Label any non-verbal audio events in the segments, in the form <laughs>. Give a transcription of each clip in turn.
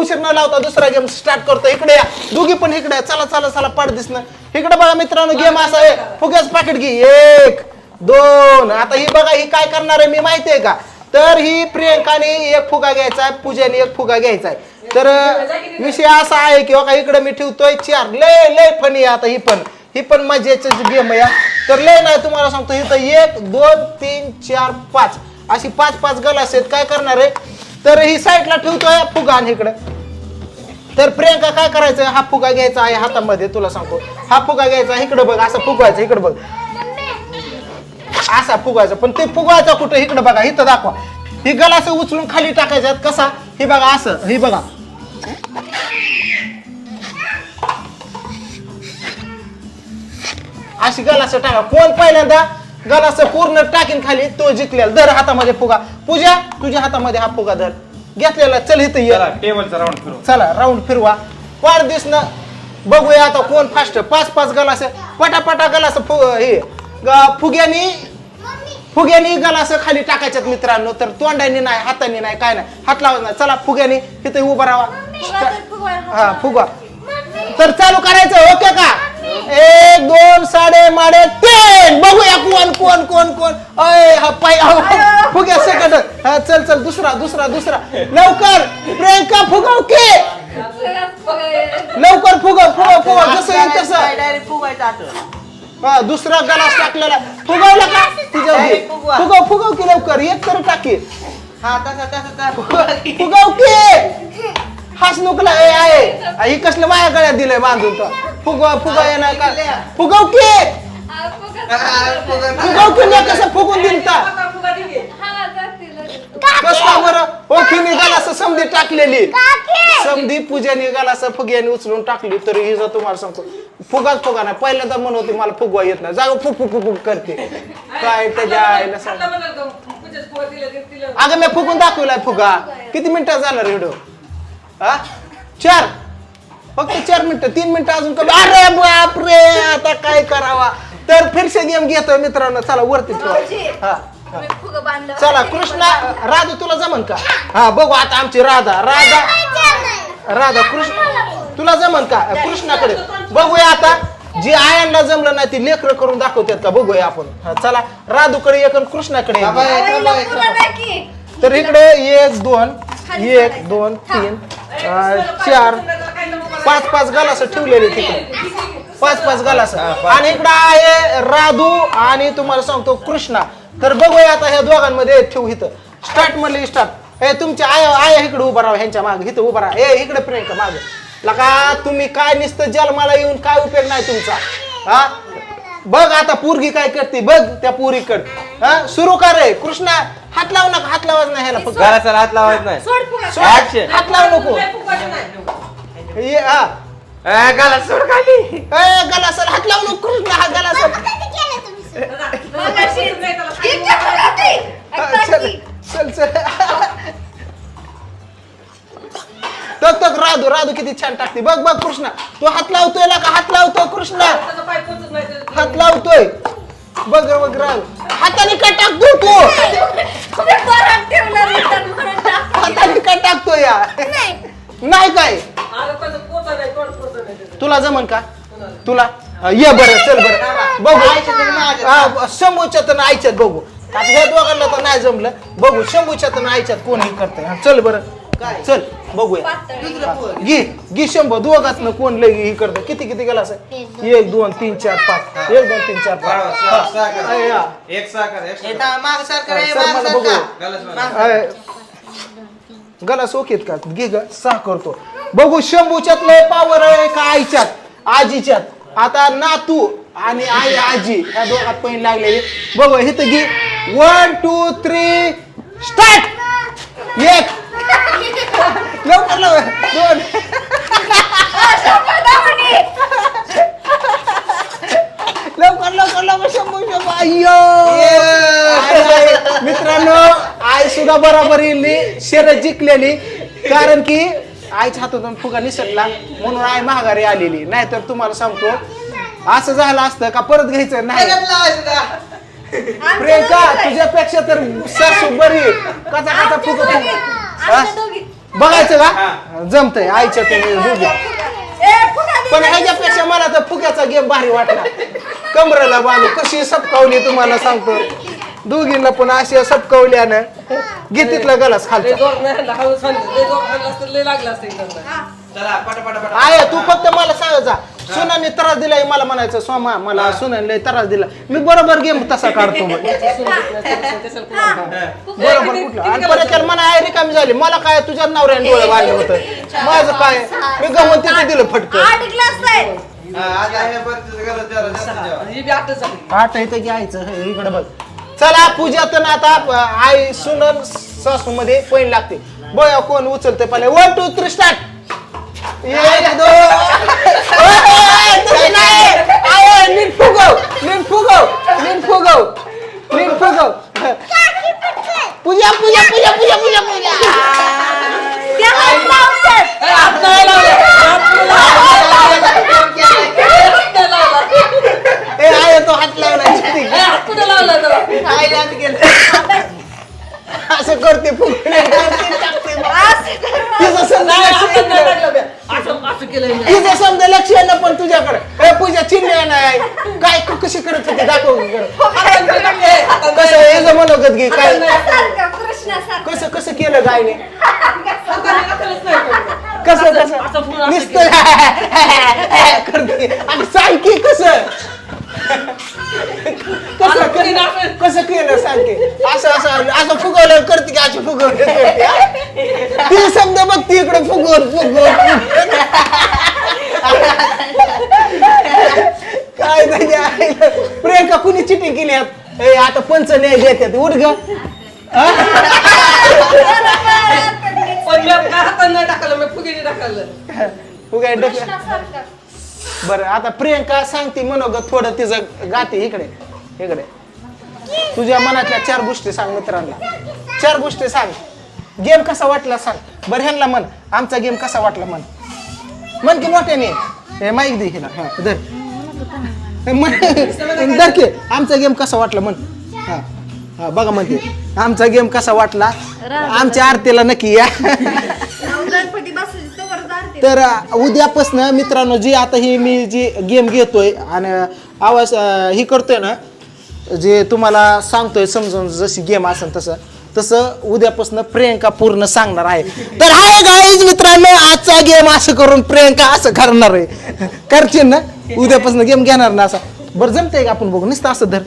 उशीर न लावता दुसरा गेम स्टार्ट करतो. इकडे या. दोघी पण इकडे या. चला चला चला. पाठ दिसणं. इकडे बघा मित्रांनो गेम असा आहे. फुग्याच पाकिट घे. एक दोन. आता ही बघा ही काय करणार आहे मी माहिती आहे का? तर ही प्रियंकाने एक फुगा घ्यायचा आहे पूजाने एक फुगा घ्यायचा आहे. तर अं, विषय असा आहे की बघा इकडे मी ठेवतोय चार लय लय फनी आता ही पण. ही पण मजेच गेम आहे हा. तर लय नाही तुम्हाला सांगतो इथं एक दोन तीन चार पाच. अशी पाच पाच गलास आहेत. काय करणार आहे? तर ही साईडला ठेवतोय फुगा आणि इकडे. तर प्रियंका काय करायचं? हा फुगा घ्यायचा आहे हातामध्ये तुला सांगतो. हा फुगा घ्यायचा इकडे बघ असा फुगवायचा इकडे बघ. असा फुगवायचा पण ते फुगवायचा कुठं? इकडे बघा इथं दाखवा. ही गलास उचलून खाली टाकायच्यात कसा? हे बघा असं हे बघा. अशी गलास टाका. कोण पहिल्यांदा गलास पूर्ण टाकीन खाली तो जिंकलेला. दर हातामध्ये फुगा. पूजा तुझ्या हातामध्ये हा फुगा धर. घेतलेला चल इथं ये. चला टेबलचा राऊंड फिरू चला राऊंड फिरवा. वाढ दिसणं बघूया आता कोण फास्ट पाच पाच गलास पटापटा गलास फु हे ग- फुग्यानी फुग्यानी गलास खाली टाकायच्यात मित्रांनो. तर तोंडाने नाही हाताने नाही काय नाही. हात लावायचा नाही. चला फुग्यानी तिथे उभा राहा. हा फुगा तर चालू करायचं ओके का? एक दोन साडे माडे तीन. बघूया कोण कोण कोण कोण. अय हा पाय अहो, फुग्या सेकंड हा चल चल दुसरा दुसरा दुसरा. लवकर. प्रियंका फुगव की? लवकर फुगव फुगव फुगव. जसं येईल तसं. डायरेक्ट फुगायचं आता. हा दुसरा गलास टाकलेला. फुगवला का? तिच्या नाही, फुगवा. फुगव फुगव की लवकर? एक तर टाकी. हा तसा तसा तसा. फुगव की? हाच नुकला ए आहे. ही कसलं माझ्या गळ्यात दिलंय बांधून तो. फुगवा फुगवा येणार का? फुगव की? फुगव. की नाही कसं फुगून दिल बरं. ओखी निघाला असं समधी टाकलेली. समधी पूजा निघाला असं फुग्याने उचलून टाकली तरी ही जर तुम्हाला सांगतो फुगाच फुगा नाही. पहिल्यांदा म्हणत होती मला फुगवा येत नाही. जाग फुक फुक फुक करते. काय त्याच्या आईला सांग अगं मी फुगून दाखवलाय फुगा. किती मिनिटं झालं रेडिओ हा? चार. फक्त चार मिनिटं तीन मिनिटं अजून कमी अरे बापरे आता काय करावा? तर फिरसे गेम घेतोय मित्रांनो. चला वरती ठेवा. हा. चला कृष्णा राधा तुला जमन का? हा बघू आता आमची राधा. राधा राधा कृष्ण तुला जमन का? कृष्णाकडे. बघूया आता जी आयांना जमलं नाही ती लेकर करून दाखवतात का? बघूया आपण. हा, चला राधूकडे एक आणि कृष्णाकडे एक. तर इकडे एक दोन एक दोन तीन अं, चार पाच पाच गलास ठेवलेले तिकडे पाच पाच गलास. आणि इकडे आहे राधू आणि तुम्हाला सांगतो कृष्णा. तर बघूया आता ह्या दोघांमध्ये ठेवू इथं. स्टार्ट म्हणले स्टार्ट ए तुमच्या आया आया इकडे उभा राहा ह्यांच्या मागे. इथं उभा राहा. ए इकडे प्रियंका मागे. लका तुम्ही काय नुसतं जन्माला येऊन काय उपयोग नाही तुमचा? हा? बघ आता पोरगी काय करते. बघ त्या पोरीकड. हा? सुरू कर रे. कृष्णा हात लावू नका. हात लावायचं नाही ह्याला फक्त. घराचा हात लावायचा नाही. सोड, Action. हात लावू नको. ये, हा. ए, गाला सोड खाली. ए, गलासर हात लावू नको. कृष्णा हा गलासर हा, चल चल. तक तक राधू राधू किती छान टाकते. बघ बघ कृष्णा. तू हात लावतोय ना का? हात लावतोय कृष्णा. हात लावतोय. बघ बघ राधू. हाताने का टाकतो तू हाताने का टाकतोय या? नाही. काय? तुला जमन का? तुला? ये बरं चल बरं. बघू. हा, शंभूच्या तर आयच्यात बघू. आता ह्या दोघांना तर नाही जमलं. बघू शंभूच्या तर आयच्यात करतंय? हा, चल बरं. काय? चल बघूया. घे घे शंभर दोघात ना कोण लय हे करतं किती किती गेला असं एक दोन तीन चार पाच. एक दोन तीन चार पाच. हा. एक साखर एक साखर. सर, मला बघू. अय, गला सोकेत का? घे ग सहा करतो. बघू शंभूच्यात लय पावर आहे का आईच्यात? आजीच्यात. आता नातू आणि आई आजी ह्या दोघात पैन लागलेले. बघू इथं घे. वन टू थ्री स्टार्ट एक. लवकर लवकर. दोन. लवकर लवकर लवकर. शंभू शंभू. अय्यो. आई, आई. मित्रांनो आई सुद्धा बरोबर येली शर्यत जिंकलेली. कारण की आईच्या हातातून फुगा निसटला म्हणून आई महागारी आलेली. नाहीतर तुम्हाला सांगतो असं झालं असतं का परत घ्यायचं नाही? प्रियंका तुझ्यापेक्षा तर सासू बरी. कचा कचा फुगा फुगा? बघायचं का. जमतंय. आईच्या ते दोघी पण ह्याच्यापेक्षा मला तर फुग्याचा गेम भारी वाटला. कमरेला बांधू कशी सपकावली तुम्हाला सांगतो. दोघींना पण अशी सपकावल्यानं गीतीतला गलास खालचा. चला पटापटा पटा आहे तू फक्त मला सांग जा. सुनाने त्रास दिलाय मला म्हणायचं सोमा मला सुनाने त्रास दिला. मी बरोबर गेम तसा काढतो बरोबर कुठलं? आणि परत त्याला म्हणा आहे रिकामी झाली. मला काय तुझ्या नवऱ्याने डोळे बांधले होतं. माझं काय? मी गमन तिथे दिलं फटकं. आठ हा, इथं घ्यायचं. हे इकडे बघ. चला पूजातन आता अं, आई सुनन सासू मध्ये पैन लागते. बघा कोण उचलते पहिले वन टू थ्री स्टार्ट एक दोन. <laughs> ओय, तसं नाही. आहे, नीट फुगव नीट फुगव नीट फुगव नीट फुगव पूजा पूजा पूजा पूजा पूजा पूजा त्या हात लावतात. ए आहे तो हात लावला चिठ्ठी. आत गेलं. असं करते फुगणे टाकते तिचं समजा तिचं समजा लक्ष ना पण तुझ्याकडे. ए पूजा चिन्ह नाही. काय तू कशी करत होती? दाखव बरं. कसं याचं मनोगत घे काय? कृष्णासारखं, कृष्णासारखं. कसं कसं केलं गायने? कसं कसं? नुसतं <laughs> करते. आणि सांग की कसं? कसं कसं- कसं केलं सांग की असं असं असं फुगवलं करते की असं फुगवलं. करते हा? ती शब्द बघ ती इकडे फुगवून फुगवून काय त्याची आईला प्रियंका कुणी चिटिंग केली? ए आता पंच न्याय देतात. उठ ग. फुगाय डोक्यात कृष्णासारखं. बरं आता प्रियंका सांगते मनोगत थोडं तिचं गाते इकडे. इकडे. तुझ्या मनातल्या चार गोष्टी सांग मित्रांना. चार गोष्टी सांग. गेम कसा वाटला सांग. बरं ह्यांना म्हण. आमचा गेम कसा वाटला म्हण. म्हण की मोठ्याने. हे माईक दे हिला. हा धर. म्हण- धर की. आमचा गेम कसा वाटला म्हण. हा हा बघा म्हणते आमचा गेम कसा वाटला? आमच्या आरतीला नक्की या. तर उद्यापासनं मित्रांनो जी आता ही मी जी गेम घेतोय आणि आवाज ही करतोय ना जे तुम्हाला सांगतोय समजून जशी गेम असेल तसं तसं उद्यापासून प्रियंका पूर्ण सांगणार आहे. तर हाय गाईज मित्रांनो आजचा गेम असं करून प्रियंका असं करणार आहे. करशील ना? उद्यापासून गेम घेणार ना असा. बरं जमतंय का आपण बघू? नुसतं असं धर.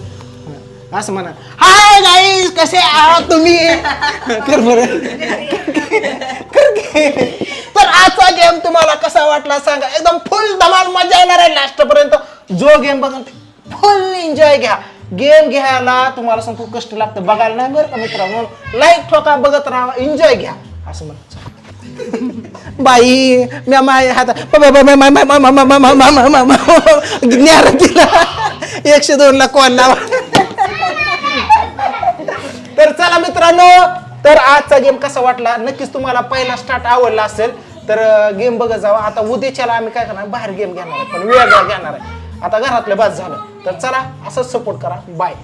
असं म्हणा. हाय गाईज कसे आहात तुम्ही? कर बरं. तर आजचा गेम तुम्हाला कसा वाटला सांगा. एकदम फुल धमाल मजा येणार आहे लास्ट पर्यंत जो गेम बघा फुल एन्जॉय घ्या. गेम घ्यायला तुम्हाला सांगतो कष्ट लागतं बघायला नाही बरं का मित्रांनो लाईक ठोका बघत राहा एन्जॉय घ्या असं म्हणत बाई म्या माय हात ज्ञान तिला एकशे दोन ला कॉल लावा तर चला मित्रांनो तर आजचा गेम कसा वाटला नक्कीच तुम्हाला पहिला स्टार्ट आवडला असेल तर गेम बघत जावा आता उद्याच्याला आम्ही काय करणार बाहेर गेम घेणार आहे पण वेगळा घेणार आहे आता घरातलं बस झालं तर चला असंच सपोर्ट करा. बाय